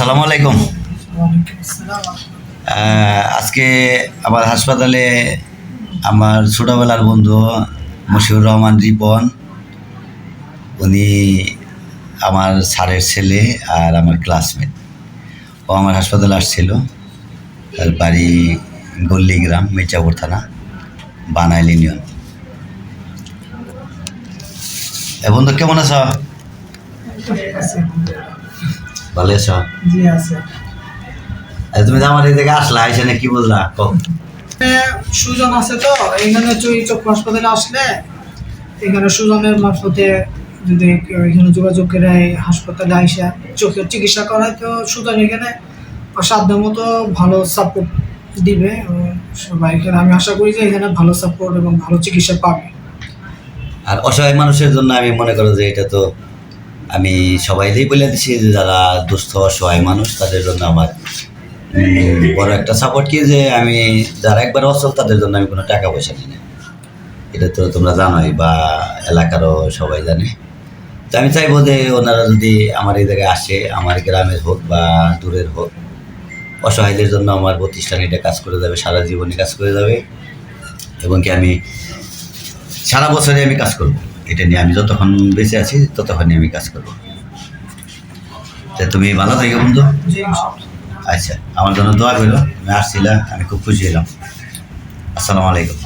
আসসালামু আলাইকুম। আজকে আমার হাসপাতালে আমার ছোটোবেলার বন্ধু মশিউর রহমান রিপন। উনি আমার স্যারের ছেলে আর আমার ক্লাসমেট ও আমার হাসপাতালে আসছিল। তার বাড়ি গল্লি গ্রাম মির্জাপুর থানা, বানাইল ইউনিয়ন। এ বন্ধু, কেমন আছো? ভালো আছো? জি আছে। তুমি তো আমার এই আসলা এখানে কি। সুজন আছে তো এখানে চক্ষু হাসপাতালে আসলে এখানে সুজনের মারফতে যদি এখানে যোগাযোগ করে হাসপাতালে আইসা চোখের চিকিৎসা করায় তো সুজন এখানে সাধ্য মতো ভালো সাপোর্ট দিবে। সবাই এখানে আমি আশা করি যে এখানে ভালো সাপোর্ট এবং ভালো চিকিৎসা পাবে। আর অসহায় মানুষের জন্য আমি মনে করি যে এটা তো আমি সবাইকেই বলে দিছি যে যারা দুস্থ, অসহায় মানুষ, তাদের জন্য আমার বড় একটা সাপোর্ট কি যে আমি, যারা একবার অসল তাদের জন্য আমি কোনো টাকা পয়সা নিই। না এটা তো তোমরা জানোই বা এলাকারও সবাই জানে। তো আমি চাইব যে ওনারা যদি আমার এই জায়গায় আসে, আমার গ্রামের হোক বা দূরের হোক, অসহায়দের জন্য আমার প্রতিষ্ঠান এটা কাজ করে যাবে, সারা জীবনে কাজ করে যাবে। এবং কি আমি সারা বছরে আমি কাজ করব। এটা নিয়ে আমি যতক্ষণ বেঁচে আছি, ততক্ষণই আমি কাজ করব। তা তুমি ভালো থাকো, বন্ধু। আচ্ছা আমার জন্য দোয়া করল আমি আসছিলাম, আমি খুব খুশি হলাম। আসসালামু আলাইকুম।